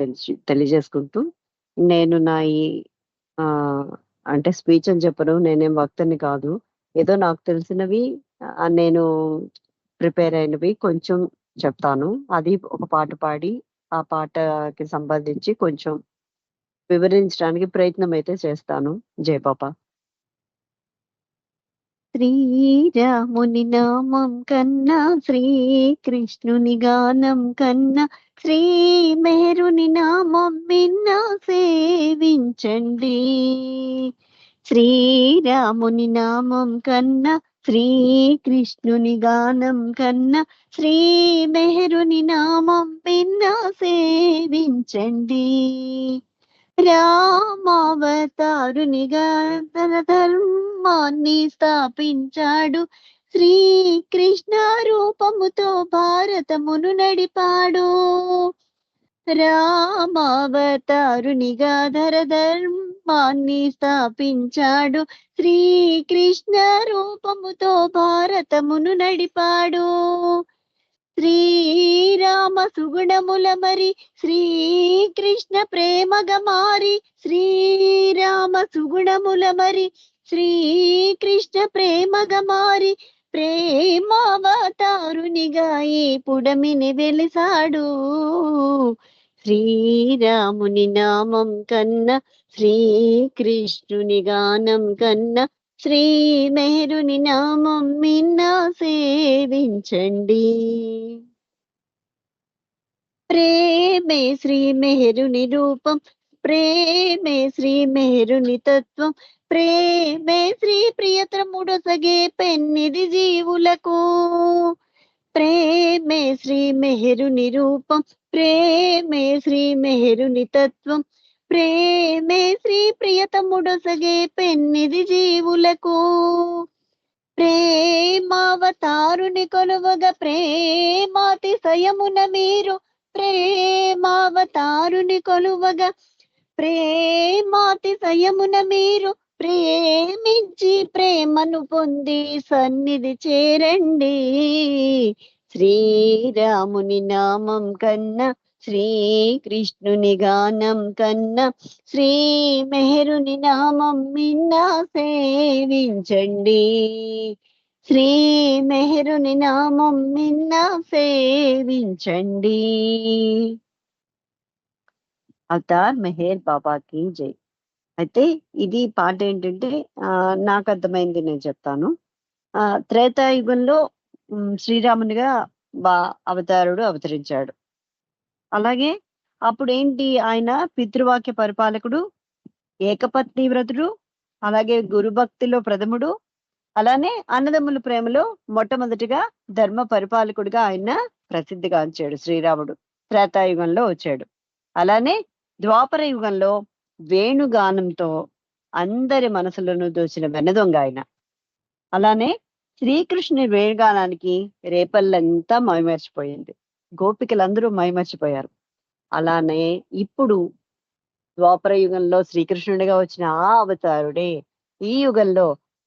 తెలిసి తెలియజేసుకుంటూ నేను నా ఈ అంటే స్పీచ్ అని చెప్పను. నేనేం వక్తని కాదు. ఏదో నాకు తెలిసినవి నేను ప్రిపేర్ అయినవి కొంచెం చెప్తాను. అది ఒక పాట పాడి, ఆ పాటకి సంబంధించి కొంచెం వివరించడానికి ప్రయత్నం అయితే చేస్తాను. జయపాప. శ్రీరాముని నామం కన్నా శ్రీకృష్ణుని గానం కన్నా శ్రీ మేరుని నామం మిన్న సేవించండి. శ్రీరాముని నామం కన్నా శ్రీకృష్ణుని గానం కన్నా శ్రీ మెహరుని నామం మిన్న సేవించండి. రామావతారునిగా తన ధర్మాన్ని స్థాపించాడు. శ్రీకృష్ణ రూపముతో భారతమును నడిపాడు. రామావతారునిగా ధర ధర్మాన్ని స్థాపించాడు. శ్రీకృష్ణ రూపముతో భారతమును నడిపాడు. శ్రీరామ సుగుణముల మరి శ్రీకృష్ణ ప్రేమ మారి శ్రీరామ సుగుణముల మరి శ్రీకృష్ణ ప్రేమగా మారి ప్రేమావతారునిగా ఈ పుడమిని వెలిసాడు. శ్రీరాముని నామం కన్నా శ్రీకృష్ణుని గానం కన్నా శ్రీ మేరుని నామం మిన్న సేవించండి. ప్రేమే శ్రీ మెహరుని రూపం ప్రేమే శ్రీ మెహరుని తత్వం ప్రేమే శ్రీ ప్రియత్ర సగే పెన్నిది జీవులకు. ప్రేమే శ్రీ మెహరుని రూపం ప్రేమే శ్రీ మెహరుని తత్వం ప్రేమే శ్రీ ప్రియతముడు సగే పెన్నిది జీవులకు. ప్రేమావతారుని కొలువగా ప్రేమాతిశయమున మీరు ప్రేమావతారుని కొలువగా ప్రేమాతిశయమున మీరు ప్రేమించి ప్రేమను పొంది సన్నిధి చేరండి. శ్రీరాముని నామం కన్నా శ్రీకృష్ణుని గానం కన్నా శ్రీ మెహరుని నామం మిన్న సేవించండి. శ్రీ మెహరుని నామం మిన్న సేవించండి. అవతార్ మెహర్ బాబాకి జై. అయితే ఇది పాట ఏంటంటే ఆ నాకు అర్థమైంది నేను చెప్తాను. ఆ త్రేతాయుగంలో శ్రీరామునిగా బా అవతారుడు అవతరించాడు. అలాగే అప్పుడు ఏంటి ఆయన పితృవాక్య పరిపాలకుడు ఏకపత్ని వ్రతుడు అలాగే గురుభక్తిలో ప్రథముడు అలానే అన్నదమ్ముల ప్రేమలో మొట్టమొదటిగా ధర్మ పరిపాలకుడిగా ఆయన ప్రసిద్ధిగాంచాడు శ్రీరాముడు. త్రేతాయుగంలో వచ్చాడు. అలానే ద్వాపర యుగంలో వేణుగానంతో అందరి మనసులను దోచిన వెన్నదొంగ ఆయన. అలానే శ్రీకృష్ణుని వేణుగానానికి రేపల్లంతా మైమర్చిపోయింది. గోపికలందరూ మైమర్చిపోయారు. అలానే ఇప్పుడు ద్వాపర యుగంలో శ్రీకృష్ణుడిగా వచ్చిన ఆ అవతారుడే ఈ యుగంలో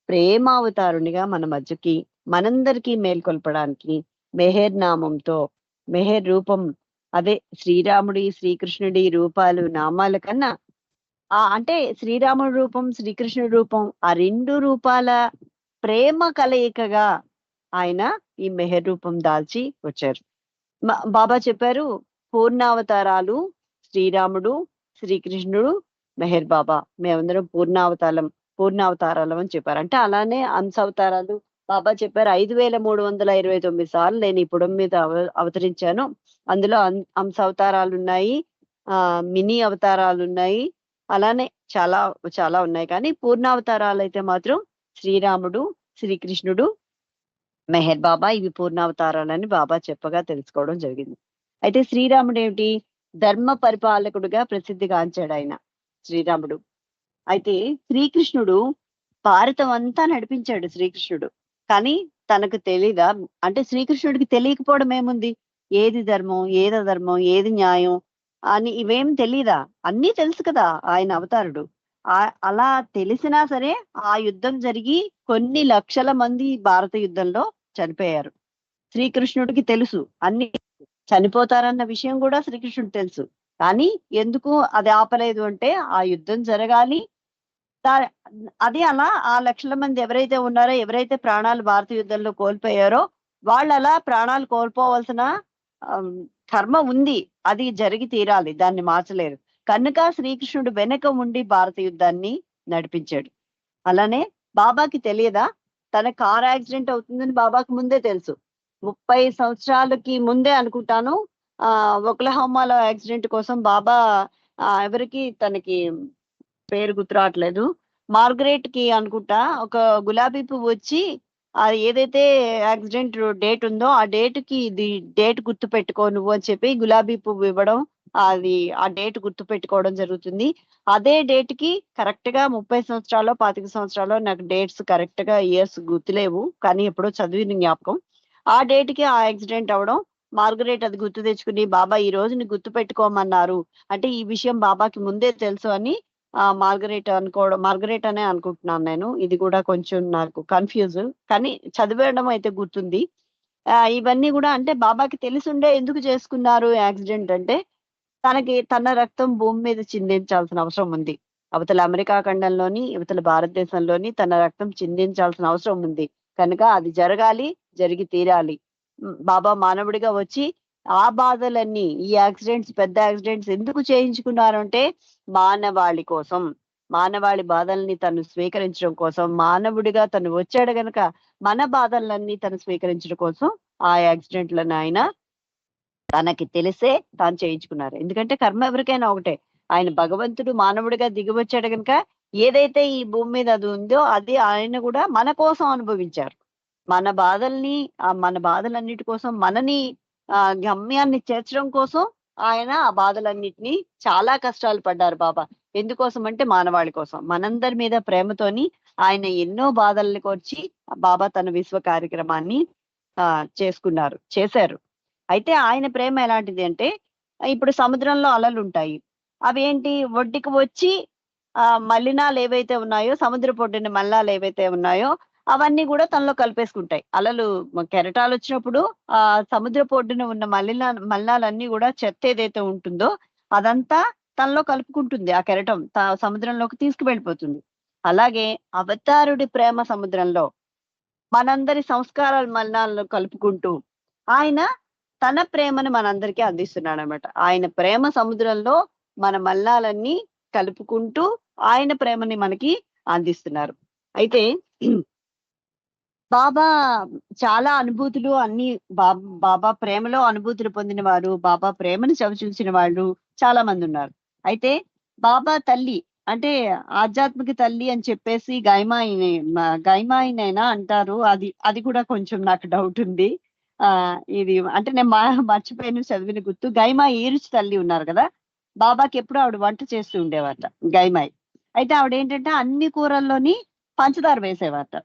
ప్రేమావతారునిగా మన మధ్యకి మనందరికీ మేల్కొల్పడానికి మెహర్ నామంతో మెహర్ రూపం అదే శ్రీరాముడి శ్రీకృష్ణుడి రూపాలు నామాల కన్నా ఆ అంటే శ్రీరాముడి రూపం శ్రీకృష్ణుడి రూపం ఆ రెండు రూపాల ప్రేమ కలయికగా ఆయన ఈ మెహర్ రూపం దాల్చి వచ్చారు. బాబా చెప్పారు పూర్ణావతారాలు శ్రీరాముడు శ్రీకృష్ణుడు మెహర్ బాబా. మేమందరం పూర్ణావతారం పూర్ణావతారాలం అని చెప్పారు. అంటే అలానే అంశావతారాలు బాబా చెప్పారు. ఐదు వేల మూడు వందల ఇరవై తొమ్మిది సార్లు నేను ఈ పొడం మీద అవ అవతరించాను. అందులో అం- అవతారాలు ఉన్నాయి ఆ మినీ అవతారాలు ఉన్నాయి. అలానే చాలా చాలా ఉన్నాయి. కానీ పూర్ణావతారాలు అయితే మాత్రం శ్రీరాముడు శ్రీకృష్ణుడు మెహర్ బాబా ఇవి పూర్ణావతారాలని బాబా చెప్పగా తెలుసుకోవడం జరిగింది. అయితే శ్రీరాముడు ఏమిటి? ధర్మ పరిపాలకుడుగా ప్రసిద్ధిగాంచాడు ఆయన శ్రీరాముడు. అయితే శ్రీకృష్ణుడు భారతం అంతా నడిపించాడు శ్రీకృష్ణుడు. కానీ తనకు తెలీదా? అంటే శ్రీకృష్ణుడికి తెలియకపోవడం ఏముంది? ఏది ధర్మం? ఏది అధర్మం? ఏది న్యాయం? అని ఇవేం తెలీదా? అన్నీ తెలుసు కదా ఆయన అవతారుడు. ఆ అలా తెలిసినా సరే ఆ యుద్ధం జరిగి కొన్ని లక్షల మంది భారత యుద్ధంలో చనిపోయారు. శ్రీకృష్ణుడికి తెలుసు అన్ని. చనిపోతారన్న విషయం కూడా శ్రీకృష్ణుడు తెలుసు. కానీ ఎందుకు అది ఆపలేదు అంటే ఆ యుద్ధం జరగాలి. దా- అది అలా ఆ లక్షల మంది ఎవరైతే ఉన్నారో ఎవరైతే ప్రాణాలు భారత యుద్ధంలో కోల్పోయారో వాళ్ళు అలా ప్రాణాలు కోల్పోవలసిన కర్మ ఉంది. అది జరిగి తీరాలి. దాన్ని మార్చలేరు. కనుక శ్రీకృష్ణుడు వెనక ఉండి భారత యుద్ధాన్ని నడిపించాడు. అలానే బాబాకి తెలియదా? తన కార్ యాక్సిడెంట్ అవుతుందని బాబాకి ముందే తెలుసు. ముప్పై సంవత్సరాలకి ముందే అనుకుంటాను. ఆ ఒక్లహోమాలో యాక్సిడెంట్ కోసం బాబా ఎవరికి తనకి పేరు గుర్తురావట్లేదు మార్గరేట్కి అనుకుంటా ఒక గులాబీ పువ్వు వచ్చి అది ఏదైతే యాక్సిడెంట్ డేట్ ఉందో ఆ డేట్కి ఇది డేట్ గుర్తు పెట్టుకో నువ్వు అని చెప్పి గులాబీ పువ్వు ఇవ్వడం అది ఆ డేట్ గుర్తు పెట్టుకోవడం జరుగుతుంది. అదే డేట్కి కరెక్ట్గా ముప్పై సంవత్సరాలు పాతిక సంవత్సరాలు నాకు డేట్స్ కరెక్ట్గా ఇయర్స్ గుర్తులేవు. కానీ ఎప్పుడో చదివిన జ్ఞాపకం. ఆ డేట్కి ఆ యాక్సిడెంట్ అవడం మార్గరేట్ అది గుర్తు తెచ్చుకుని బాబా ఈ రోజుని గుర్తు పెట్టుకోమన్నారు అంటే ఈ విషయం బాబాకి ముందే తెలుసు అని ఆ మార్గరేట్ అనుకోవడం మార్గరేట్ అనే అనుకుంటున్నాను నేను. ఇది కూడా కొంచెం నాకు కన్ఫ్యూజ్. కానీ చదివేయడం అయితే గుర్తుంది. ఇవన్నీ కూడా అంటే బాబాకి తెలిసుండే ఎందుకు చేసుకున్నారు యాక్సిడెంట్ అంటే తనకి తన రక్తం భూమి మీద చిందించాల్సిన అవసరం ఉంది. అవతల అమెరికా ఖండంలోని ఇవతల భారతదేశంలోని తన రక్తం చిందించాల్సిన అవసరం ఉంది. కనుక అది జరగాలి జరిగి తీరాలి. బాబా మానవుడిగా వచ్చి ఆ బాధలన్నీ ఈ యాక్సిడెంట్స్ పెద్ద యాక్సిడెంట్స్ ఎందుకు చేయించుకున్నారంటే మానవాళి కోసం. మానవాళి బాధల్ని తను స్వీకరించడం కోసం. మానవుడిగా తను వచ్చాడు గనక మన బాధలన్నీ తను స్వీకరించడం కోసం ఆ యాక్సిడెంట్లను ఆయన తనకి తెలిసే తాను చేయించుకున్నారు. ఎందుకంటే కర్మ ఎవరికైనా ఒకటే. ఆయన భగవంతుడు మానవుడిగా దిగివచ్చాడు కనుక ఏదైతే ఈ భూమి మీద అది ఉందో అది ఆయన కూడా మన కోసం అనుభవించారు. మన బాధల్ని ఆ మన బాధలన్నిటి కోసం మనని ఆ గమ్యాన్ని చేర్చడం కోసం ఆయన ఆ బాధలన్నిటిని చాలా కష్టాలు పడ్డారు బాబా. ఎందుకోసం అంటే మానవాళి కోసం. మనందరి మీద ప్రేమతోని ఆయన ఎన్నో బాధల్ని కోర్చి బాబా తన విశ్వ కార్యక్రమాన్ని ఆ చేసుకున్నారు చేశారు. అయితే ఆయన ప్రేమ ఎలాంటిది అంటే ఇప్పుడు సముద్రంలో అలలు ఉంటాయి అవి ఏంటి ఒడ్డుకి వచ్చి ఆ మలినాలు ఏవైతే ఉన్నాయో సముద్ర పొడ్డిన మల్లాలు ఏవైతే ఉన్నాయో అవన్నీ కూడా తనలో కలిపేసుకుంటాయి. అలలు కెరటాలు వచ్చినప్పుడు ఆ సముద్ర పొడ్డున ఉన్న మలినా మల్లాలన్నీ కూడా చెత్త ఏదైతే ఉంటుందో అదంతా తనలో కలుపుకుంటుంది. ఆ కెరటం త- సముద్రంలోకి తీసుకువెళ్ళిపోతుంది. అలాగే అవతారుడి ప్రేమ సముద్రంలో మనందరి సంస్కారాల మలినాలను కలుపుకుంటూ ఆయన తన ప్రేమను మనందరికీ అందిస్తున్నాడు అనమాట ఆయన ప్రేమ సముద్రంలో మన మల్లాలన్నీ కలుపుకుంటూ ఆయన ప్రేమని మనకి అందిస్తున్నారు. అయితే బాబా చాలా అనుభూతులు అన్ని బాబా బాబా ప్రేమలో అనుభూతులు పొందిన వారు బాబా ప్రేమను చవిచూసిన వాళ్ళు చాలా మంది ఉన్నారు అయితే బాబా తల్లి అంటే ఆధ్యాత్మిక తల్లి అని చెప్పేసి గైమాయిన గైమాయినైనా అంటారు? అది అది కూడా కొంచెం నాకు డౌట్ ఉంది. ఆ ఇది అంటే నేను మా- మర్చిపోయాను చదివిన గుర్తు. గైమా ఈరుచి తల్లి ఉన్నారు కదా? బాబాకి ఎప్పుడు ఆవిడ వంట చేస్తూ ఉండేవారట గైమాయి. అయితే ఆవిడ ఏంటంటే అన్ని కూరల్లోని పంచదార వేసేవారట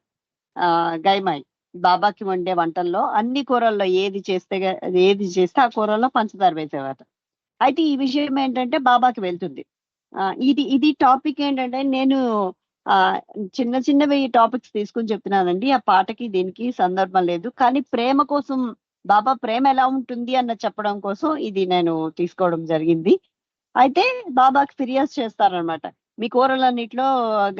ఆ గైమాయి. బాబాకి వండే వంటల్లో అన్ని కూరల్లో ఏది చేస్తే ఏది చేస్తే ఆ కూరల్లో పంచదార వేసేవారట. అయితే ఈ విషయం ఏంటంటే బాబాకి వెళ్తుంది. ఇది ఇది టాపిక్ ఏంటంటే నేను ఆ చిన్న చిన్నవి టాపిక్స్ తీసుకుని చెప్తున్నానండి. ఆ పాటకి దీనికి సందర్భం లేదు. కానీ ప్రేమ కోసం బాబా ప్రేమ ఎలా ఉంటుంది అన్న చెప్పడం కోసం ఇది నేను తీసుకోవడం జరిగింది. అయితే బాబాకి ఫిర్యాదు చేస్తారనమాట మీ కూరలన్నిట్లో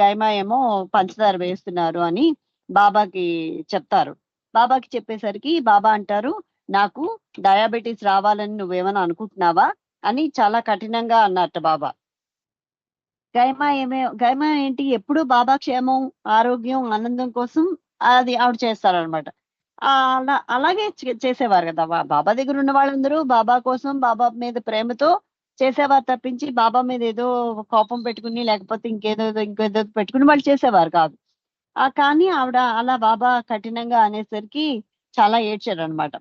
గైమా ఏమో పంచదార వేస్తున్నారు అని బాబాకి చెప్తారు. బాబాకి చెప్పేసరికి బాబా అంటారు నాకు డయాబెటీస్ రావాలని నువ్వేమైనా అనుకుంటున్నావా? అని చాలా కఠినంగా అన్నట్టు బాబా. గైమా ఏమే గైమా ఏంటి? ఎప్పుడు బాబా క్షేమం ఆరోగ్యం ఆనందం కోసం అది ఆవిడ చేస్తారనమాట అలా అలాగే చేసేవారు కదా. బాబా దగ్గర ఉన్న వాళ్ళందరూ బాబా కోసం బాబా మీద ప్రేమతో చేసేవారు తప్పించి బాబా మీద ఏదో కోపం పెట్టుకుని లేకపోతే ఇంకేదో ఇంకేదో పెట్టుకుని వాళ్ళు చేసేవారు కాదు. ఆ కానీ ఆవిడ అలా బాబా కఠినంగా అనేసరికి చాలా ఏడ్చారు అనమాట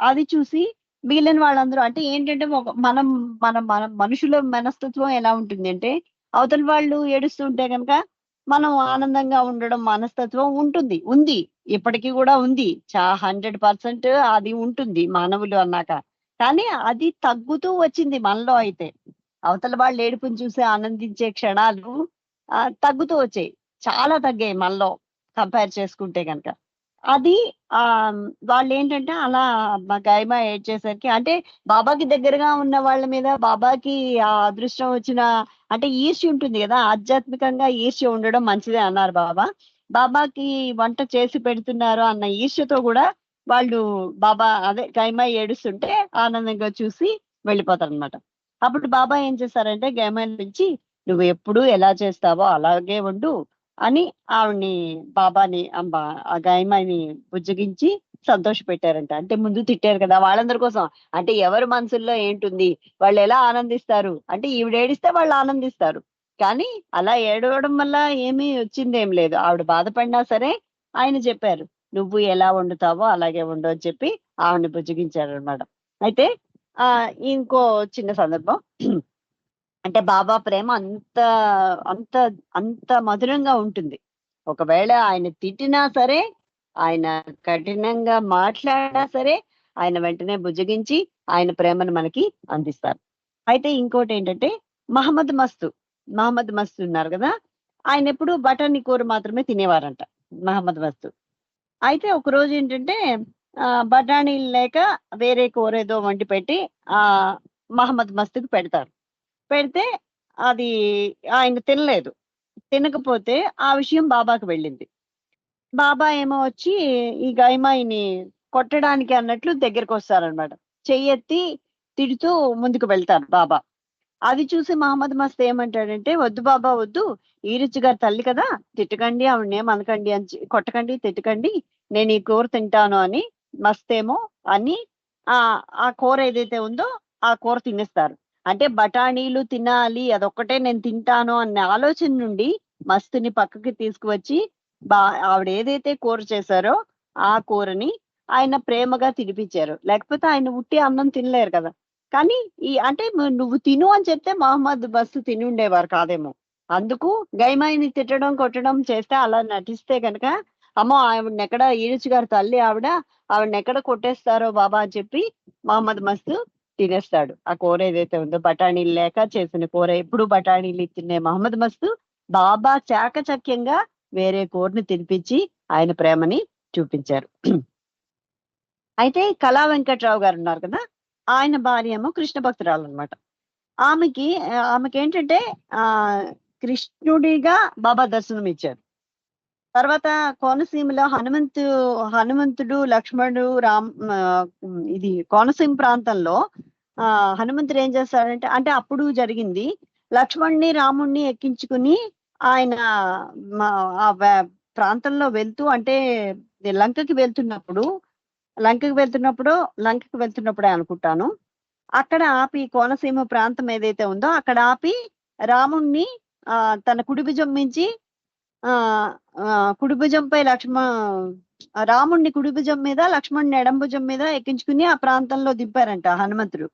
అది చూసి మిగిలిన వాళ్ళందరూ అంటే ఏంటంటే ఒక- మనం మనం మన మనుషుల మనస్తత్వం ఎలా ఉంటుంది అంటే అవతల వాళ్ళు ఏడుస్తుంటే కనుక మనం ఆనందంగా ఉండడం మనస్తత్వం ఉంటుంది. ఉంది. ఇప్పటికీ కూడా ఉంది. చా హండ్రెడ్ పర్సెంట్ అది ఉంటుంది. మానవులు అన్నాక. కానీ అది తగ్గుతూ వచ్చింది మనలో అయితే. అవతల వాళ్ళు ఏడుపుని చూసి ఆనందించే క్షణాలు ఆ, తగ్గుతూ వచ్చాయి. చాలా తగ్గాయి మనలో. కంపేర్ చేసుకుంటే కనుక అది ఆ వాళ్ళు ఏంటంటే అలా గైమా ఏడ్చేసరికి అంటే బాబాకి దగ్గరగా ఉన్న వాళ్ళ మీద బాబాకి ఆ అదృష్టం వచ్చిన అంటే ఈర్ష్య ఉంటుంది కదా ఆధ్యాత్మికంగా ఈర్ష్య ఉండడం మంచిదే అన్నారు బాబా. బాబాకి వంట చేసి పెడుతున్నారు అన్న ఈర్ష్యతో కూడా వాళ్ళు బాబా అదే గైమా ఏడుస్తుంటే ఆనందంగా చూసి వెళ్ళిపోతారు అనమాట అప్పుడు బాబా ఏం చేస్తారంటే గైమా నుంచి నువ్వు ఎప్పుడు ఎలా చేస్తావో అలాగే ఉండు అని ఆవిడ్ని బాబాని అంబా ఆ గాయమాని బుజ్జగించి సంతోష పెట్టారంట అంటే ముందు తిట్టారు కదా వాళ్ళందరి కోసం. అంటే ఎవరి మనసుల్లో ఏంటుంది? వాళ్ళు ఎలా ఆనందిస్తారు? అంటే ఈవిడ ఏడిస్తే వాళ్ళు ఆనందిస్తారు. కానీ అలా ఏడవడం వల్ల ఏమీ వచ్చింది ఏం లేదు. ఆవిడ బాధపడినా సరే ఆయన చెప్పారు నువ్వు ఎలా వండుతావో అలాగే వండు అని చెప్పి ఆవిడని బుజ్జగించారు అనమాట అయితే ఆ ఇంకో చిన్న సందర్భం. అంటే బాబా ప్రేమ అంత అంత అంత మధురంగా ఉంటుంది. ఒకవేళ ఆయన తిట్టినా సరే ఆయన కఠినంగా మాట్లాడినా సరే ఆయన వెంటనే బుజ్జగించి ఆయన ప్రేమను మనకి అందిస్తారు. అయితే ఇంకోటి ఏంటంటే మహమ్మద్ మస్తు మహమ్మద్ మస్తు ఉన్నారు కదా ఆయన ఎప్పుడు బఠానీ కూర మాత్రమే తినేవారంట మహమ్మద్ మస్తు. అయితే ఒక రోజు ఏంటంటే ఆ బఠానీలు లేక వేరే కూర ఏదో వండి పెట్టి ఆ మహమ్మద్ మస్తుకు పెడతారు. పెడితే అది ఆయన తినలేదు. తినకపోతే ఆ విషయం బాబాకి వెళ్ళింది. బాబా ఏమో వచ్చి ఈ గైమాయిని కొట్టడానికి అన్నట్లు దగ్గరకు వస్తారనమాట. చెయ్యెత్తి తిడుతూ ముందుకు వెళ్తారు బాబా. అది చూసి మహమ్మద్ మస్త్ ఏమంటాడంటే వద్దు బాబా వద్దు. ఈరిచ్చు గారి తల్లి కదా. తిట్టకండి ఆవిడని ఏమనకండి అని కొట్టకండి తిట్టకండి. నేను ఈ కూర తింటాను అని మస్తేమో అని ఆ ఆ కూర ఏదైతే ఉందో ఆ కూర తినేస్తారు. అంటే బఠానీలు తినాలి అదొక్కటే నేను తింటాను అన్న ఆలోచన నుండి మస్తుని పక్కకి తీసుకువచ్చి బా ఆవిడ ఏదైతే కూర చేశారో ఆ కూరని ఆయన ప్రేమగా తినిపించారు. లేకపోతే ఆయన ఉట్టి అన్నం తినలేరు కదా. కానీ ఈ అంటే నువ్వు తిను అని చెప్తే మహమ్మద్ బస్సు తిని ఉండేవారు కాదేమో. అందుకు గైమాయిని తిట్టడం కొట్టడం చేస్తే అలా నటిస్తే కనుక అమ్మో ఆవిడని ఎక్కడ ఈడుచు గారి తల్లి ఆవిడ ఆవిడని ఎక్కడ కొట్టేస్తారో బాబా అని చెప్పి మహమ్మద్ మస్తు తినేస్తాడు. ఆ కూర ఏదైతే ఉందో బఠానీలు లేక చేసిన కూర ఎప్పుడు బఠానీలు తినే మహమ్మద్ మస్తు బాబా చాకచక్యంగా వేరే కూరని తినిపించి ఆయన ప్రేమని చూపించారు. అయితే కళా వెంకట్రావు గారు ఉన్నారు కదా ఆయన భార్య ఏమో కృష్ణ భక్తురాలు అనమాట ఆమెకి ఆమెకి ఏంటంటే ఆ కృష్ణుడిగా బాబా దర్శనం ఇచ్చారు తర్వాత కోనసీమలో హనుమంతు హనుమంతుడు లక్ష్మణుడు రామ్ ఇది కోనసీమ ప్రాంతంలో ఆ హనుమంతుడు ఏం చేస్తాడంటే అంటే అప్పుడు జరిగింది లక్ష్మణ్ణి రాముణ్ణి ఎక్కించుకుని ఆయన మా- ఆ ప్రాంతంలో వెళ్తూ అంటే లంకకి వెళ్తున్నప్పుడు లంకకి వెళ్తున్నప్పుడు లంకకి వెళ్తున్నప్పుడే అనుకుంటాను అక్కడ ఆపి కోనసీమ ప్రాంతం ఏదైతే ఉందో అక్కడ ఆపి రాముణ్ణి ఆ తన కుడి భుజం మించి ఆ లక్ష్మ రాముణ్ణి కుడిభుజం మీద లక్ష్మణ్ణి ఎడం భుజం మీద ఎక్కించుకుని ఆ ప్రాంతంలో దింపారంట హనుమంతుడు.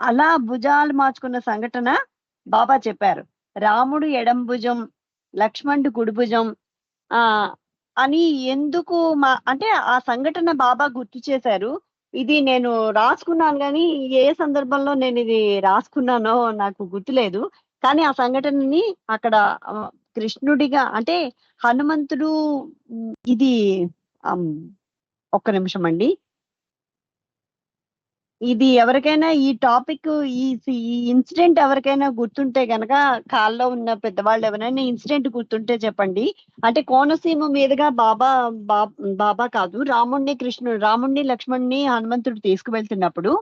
అలా భుజాలు మార్చుకున్న సంఘటన బాబా చెప్పారు. రాముడు ఎడం భుజం లక్ష్మణుడు కుడిభుజం ఆ అని ఎందుకు మా అంటే ఆ సంఘటన బాబా గుర్తు చేశారు. ఇది నేను రాసుకున్నాను కానీ ఏ సందర్భంలో నేను ఇది రాసుకున్నానో నాకు గుర్తులేదు. కానీ ఆ సంఘటనని అక్కడ కృష్ణుడిగా అంటే హనుమంతుడు ఇది ఒక్క నిమిషం అండి. ఇది ఎవరికైనా ఈ టాపిక్ ఈ ఇన్సిడెంట్ ఎవరికైనా గుర్తుంటే గనక కాల్లో ఉన్న పెద్దవాళ్ళు ఎవరైనా ఇన్సిడెంట్ గుర్తుంటే చెప్పండి. అంటే కోనసీమ మీదుగా బాబా బాబా కాదు రాముణ్ణి కృష్ణుడు రాముణ్ణి లక్ష్మణ్ణి హనుమంతుడు తీసుకువెళ్తున్నప్పుడు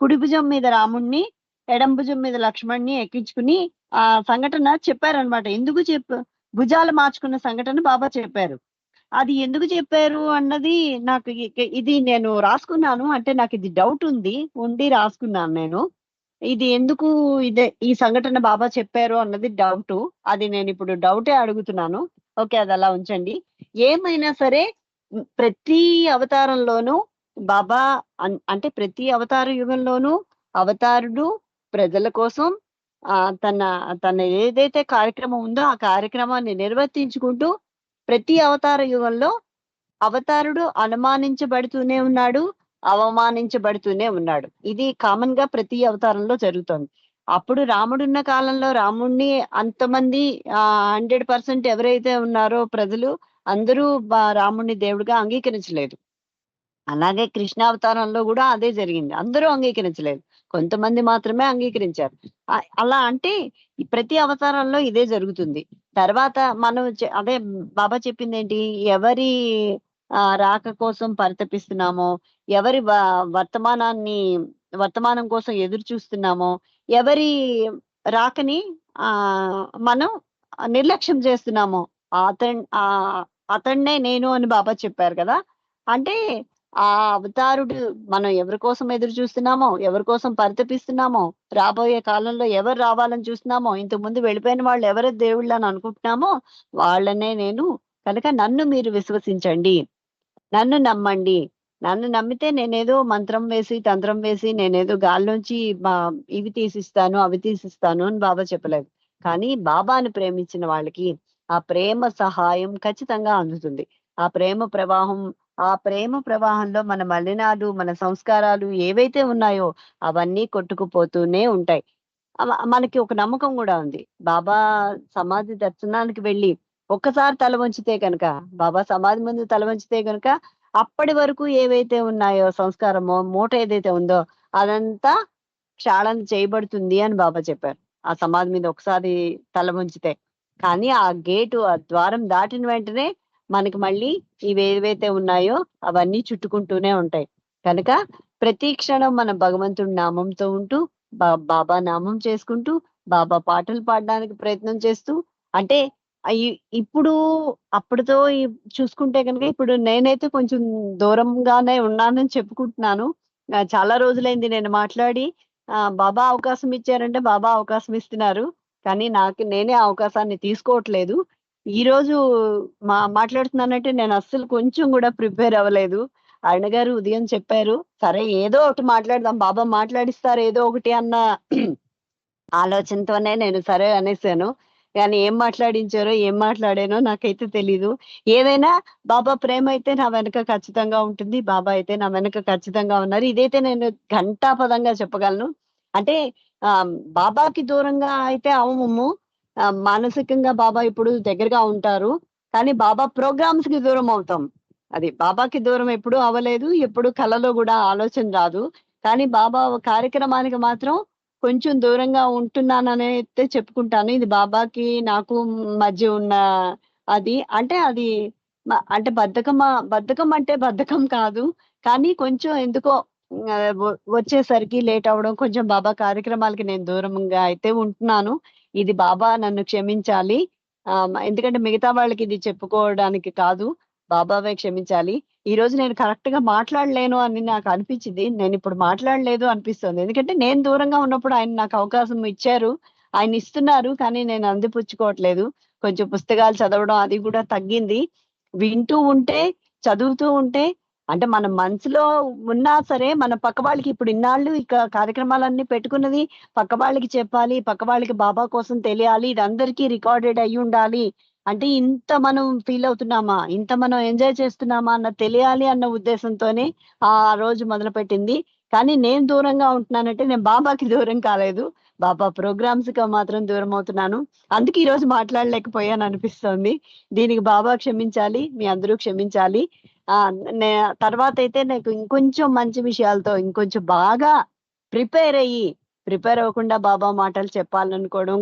కుడిభుజం మీద రాముణ్ణి ఎడం భుజం మీద లక్ష్మణ్ని ఎక్కించుకుని ఆ సంఘటన చెప్పారనమాట ఎందుకు చెప్పు? భుజాలు మార్చుకున్న సంఘటన బాబా చెప్పారు. అది ఎందుకు చెప్పారు అన్నది నాకు ఇది నేను రాసుకున్నాను. అంటే నాకు ఇది డౌట్ ఉంది. ఉండి రాసుకున్నాను నేను. ఇది ఎందుకు ఇదే ఈ సంఘటన బాబా చెప్పారు అన్నది డౌట్ అది నేను ఇప్పుడు డౌటే అడుగుతున్నాను. ఓకే అది అలా ఉంచండి. ఏమైనా సరే ప్రతి అవతారంలోనూ బాబా అంటే ప్రతి అవతార యుగంలోనూ అవతారుడు ప్రజల కోసం ఆ తన తన ఏదైతే కార్యక్రమం ఉందో ఆ కార్యక్రమాన్ని నిర్వర్తించుకుంటూ ప్రతి అవతార యుగంలో అవతారుడు అనుమానించబడుతూనే ఉన్నాడు అవమానించబడుతూనే ఉన్నాడు. ఇది కామన్గా ప్రతి అవతారంలో జరుగుతుంది. అప్పుడు రాముడున్న కాలంలో రాముణ్ణి అంతమంది ఆ హండ్రెడ్ పర్సెంట్ ఎవరైతే ఉన్నారో ప్రజలు అందరూ రాముడిని దేవుడిగా అంగీకరించలేదు. అలాగే కృష్ణావతారంలో కూడా అదే జరిగింది. అందరూ అంగీకరించలేదు. కొంతమంది మాత్రమే అంగీకరించారు. అలా అంటే ప్రతి అవతారంలో ఇదే జరుగుతుంది. తర్వాత మనం అదే బాబా చెప్పింది ఏంటి ఎవరి రాక కోసం పరితపిస్తున్నామో ఎవరి వర్తమానాన్ని వర్తమానం కోసం ఎదురు చూస్తున్నామో ఎవరి రాకని ఆ మనం నిర్లక్ష్యం చేస్తున్నామో అతన్ ఆ అతన్నే నేను అని బాబా చెప్పారు కదా? అంటే ఆ అవతారుడు మనం ఎవరి కోసం ఎదురు చూస్తున్నామో ఎవరి కోసం పరితపిస్తున్నామో రాబోయే కాలంలో ఎవరు రావాలని చూస్తున్నామో ఇంతకు ముందు వెళ్ళిపోయిన వాళ్ళు ఎవరు దేవుళ్ళు అని అనుకుంటున్నామో వాళ్ళనే నేను కనుక నన్ను మీరు విశ్వసించండి. నన్ను నమ్మండి. నన్ను నమ్మితే నేనేదో మంత్రం వేసి తంత్రం వేసి నేనేదో గాల్లోంచి ఇవి తీసిస్తాను అవి తీసిస్తాను అని బాబా చెప్పలేదు. కానీ బాబాను ప్రేమించిన వాళ్ళకి ఆ ప్రేమ సహాయం ఖచ్చితంగా అందుతుంది. ఆ ప్రేమ ప్రవాహం ఆ ప్రేమ ప్రవాహంలో మన మలినాలు మన సంస్కారాలు ఏవైతే ఉన్నాయో అవన్నీ కొట్టుకుపోతూనే ఉంటాయి. మనకి ఒక నమ్మకం కూడా ఉంది. బాబా సమాధి దర్శనానికి వెళ్ళి ఒక్కసారి తల వంచితే కనుక బాబా సమాధి ముందు తల వంచితే కనుక అప్పటి వరకు ఏవైతే ఉన్నాయో సంస్కారమో మూట ఏదైతే ఉందో అదంతా క్షాళన చేయబడుతుంది అని బాబా చెప్పారు. ఆ సమాధి మీద ఒకసారి తల వంచితే. కానీ ఆ గేటు ఆ ద్వారం దాటిన వెంటనే మనకి మళ్ళీ ఇవి ఏవైతే ఉన్నాయో అవన్నీ చుట్టుకుంటూనే ఉంటాయి. కనుక ప్రతి క్షణం మన భగవంతుడి నామంతో ఉంటూ బాబా నామం చేసుకుంటూ బాబా పాటలు పాడడానికి ప్రయత్నం చేస్తూ అంటే ఇప్పుడు అప్పటితో చూసుకుంటే కనుక ఇప్పుడు నేనైతే కొంచెం దూరంగానే ఉన్నానని చెప్పుకుంటున్నాను. చాలా రోజులైంది నేను మాట్లాడి బాబా అవకాశం ఇచ్చారంటే బాబా అవకాశం ఇస్తున్నారు. కానీ నాకు నేనే అవకాశాన్ని తీసుకోవట్లేదు. ఈ రోజు మా మాట్లాడుతున్నానంటే నేను అస్సలు కొంచెం కూడా ప్రిపేర్ అవ్వలేదు. ఆయన గారు ఉదయం చెప్పారు సరే ఏదో ఒకటి మాట్లాడదాం బాబా మాట్లాడిస్తారు ఏదో ఒకటి అన్న ఆలోచనతోనే నేను సరే అనేసాను. కానీ ఏం మాట్లాడించారో ఏం మాట్లాడానో నాకైతే తెలీదు. ఏదైనా బాబా ప్రేమ అయితే నా వెనక ఖచ్చితంగా ఉంటుంది బాబా అయితే నా వెనక ఖచ్చితంగా ఉన్నారు. ఇదైతే నేను ఘంటాపదంగా చెప్పగలను. అంటే ఆ బాబాకి దూరంగా అయితే అవము. మానసికంగా బాబా ఇప్పుడు దగ్గరగా ఉంటారు. కానీ బాబా ప్రోగ్రామ్స్కి దూరం అవుతాం. అది బాబాకి దూరం ఎప్పుడు అవ్వలేదు ఎప్పుడు కళలో కూడా ఆలోచన రాదు. కానీ బాబా కార్యక్రమానికి మాత్రం కొంచెం దూరంగా ఉంటున్నానని అయితే చెప్పుకుంటాను. ఇది బాబాకి నాకు మధ్య ఉన్న అది. అంటే అది అంటే బద్ధకమా బద్ధకం అంటే బద్ధకం కాదు. కానీ కొంచెం ఎందుకో వచ్చేసరికి లేట్ అవడం కొంచెం బాబా కార్యక్రమాలకి నేను దూరంగా అయితే ఉంటున్నాను. ఇది బాబా నన్ను క్షమించాలి. ఎందుకంటే మిగతా వాళ్ళకి ఇది చెప్పుకోవడానికి కాదు. బాబావే క్షమించాలి. ఈ రోజు నేను కరెక్ట్గా మాట్లాడలేను అని నాకు అనిపించింది. నేను ఇప్పుడు మాట్లాడలేదు అనిపిస్తుంది. ఎందుకంటే నేను దూరంగా ఉన్నప్పుడు ఆయన నాకు అవకాశం ఇచ్చారు. ఆయన ఇస్తున్నారు కానీ నేను అందిపుచ్చుకోవట్లేదు. కొంచెం పుస్తకాలు చదవడం అది కూడా తగ్గింది. వింటూ ఉంటే చదువుతూ ఉంటే అంటే మన మనసులో ఉన్నా సరే మన పక్క వాళ్ళకి ఇప్పుడు ఇన్నాళ్ళు ఇక కార్యక్రమాలన్నీ పెట్టుకున్నది పక్క వాళ్ళకి చెప్పాలి పక్క వాళ్ళకి బాబా కోసం తెలియాలి ఇది అందరికీ రికార్డెడ్ అయి ఉండాలి అంటే ఇంత మనం ఫీల్ అవుతున్నామా? ఇంత మనం ఎంజాయ్ చేస్తున్నామా? అన్న తెలియాలి అన్న ఉద్దేశంతోనే ఆ రోజు మొదలు పెట్టింది కానీ నేను దూరంగా ఉంటున్నానంటే నేను బాబాకి దూరం కాలేదు. బాబా ప్రోగ్రామ్స్గా మాత్రం దూరం అవుతున్నాను. అందుకే ఈ రోజు మాట్లాడలేకపోయాను అనిపిస్తోంది. దీనికి బాబా క్షమించాలి మీ అందరూ క్షమించాలి. తర్వాత అయితే నాకు ఇంకొంచెం మంచి విషయాలతో ఇంకొంచెం బాగా ప్రిపేర్ అయ్యి ప్రిపేర్ అవ్వకుండా బాబా మాటలు చెప్పాలనుకోవడం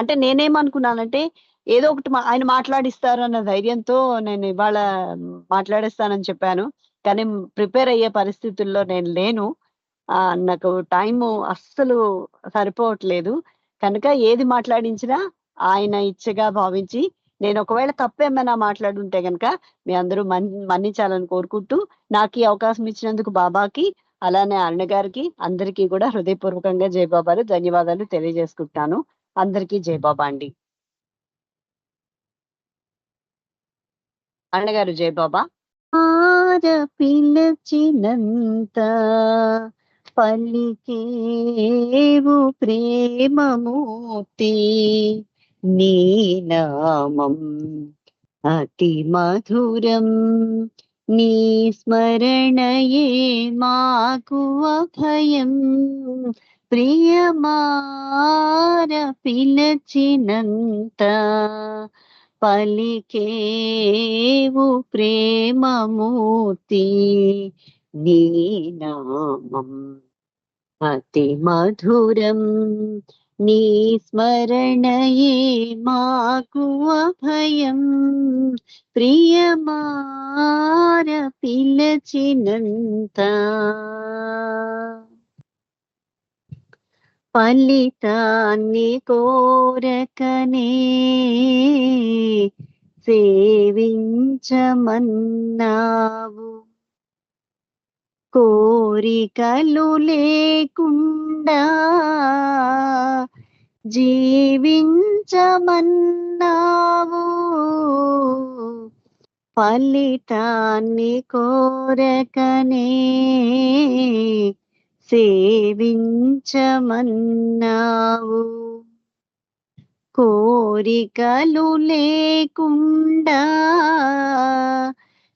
అంటే నేనేమనుకున్నానంటే ఏదో ఒకటి ఆయన మాట్లాడిస్తారు అన్న ధైర్యంతో నేను ఇవాళ మాట్లాడేస్తానని చెప్పాను. కానీ ప్రిపేర్ అయ్యే పరిస్థితుల్లో నేను లేను. ఆ నాకు టైము అస్సలు సరిపోవట్లేదు. కనుక ఏది మాట్లాడించినా ఆయన ఇచ్చగా భావించి నేను ఒకవేళ తప్పేమైనా మాట్లాడుంటే కనుక మీ అందరూ మన్నించాలని కోరుకుంటూ నాకు ఈ అవకాశం ఇచ్చినందుకు బాబాకి అలానే అన్న గారికి అందరికీ కూడా హృదయపూర్వకంగా జయబాబాలు ధన్యవాదాలు తెలియజేసుకుంటాను. అందరికీ జయబాబా అండి. అన్నగారు జయబాబా పిలచినంత పలికేవు ప్రేమమూర్తి నీ నామం అతి మధురం. నీ స్మరణయే మాకు అభయం. ప్రియమార పిలచినంత పలికేవు ప్రేమమూర్తి. నీ నామం అతి మధురం. నీ స్మరణయే మాకు అభయం. ప్రియమార పిలచినంత. ఫలితాన్ని కోరకనే సేవించమన్నావు. కోరికలు లేకుండా జీవించమన్నావు. ఫలితాన్ని కోరకనే సేవించమన్నావు. కోరికలు లేకుండా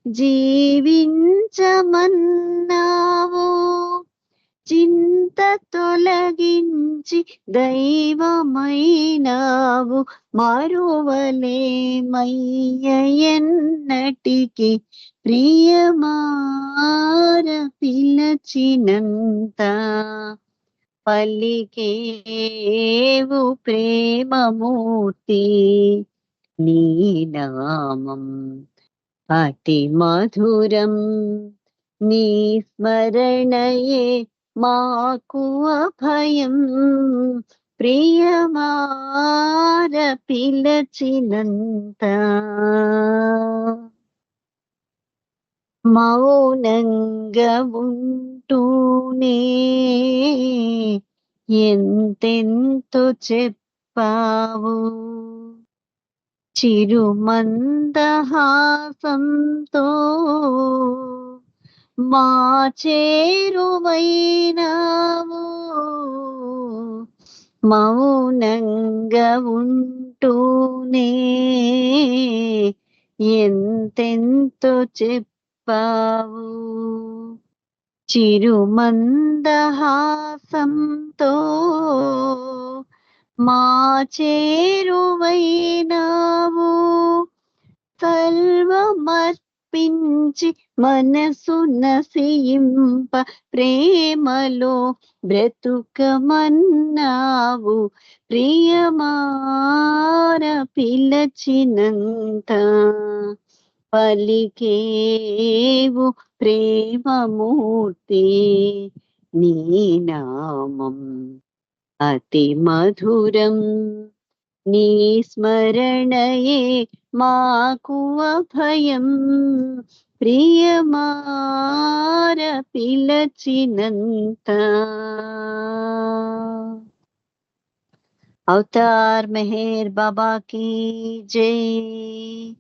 జీవించమన్నావు. చింత తొలగించి దైవమైనావు మరువలేమయ్యన్నటికి ప్రియమార పిలచినంత. పల్లికేవు ప్రేమమూర్తి నీ నామం అతి మధురం. నీ స్మరణయే మాకు అభయం ప్రియమార పిలచినంత. మౌనంగా ఉంటూనే ఎంతెంతో చెప్పావు. చిరుమందహాసంతో మా చేరువైనావు మౌనంగా ఉంటూనే ఎంతెంతో చెప్పావు. చిరుమందహాసంతో మా చేరువైనావు సర్వమర్పించి మనసు నసింప ప్రేమలో బ్రతుకమన్నావు. ప్రియమార పిలచినంత పలికేవు ప్రేమమూర్తి నీ నామం అతి మధురం. నీ స్మరణయే మాకు అభయం. ప్రియమార పిలచినంత. అవతార్ మెహర్ బాబాకి జై.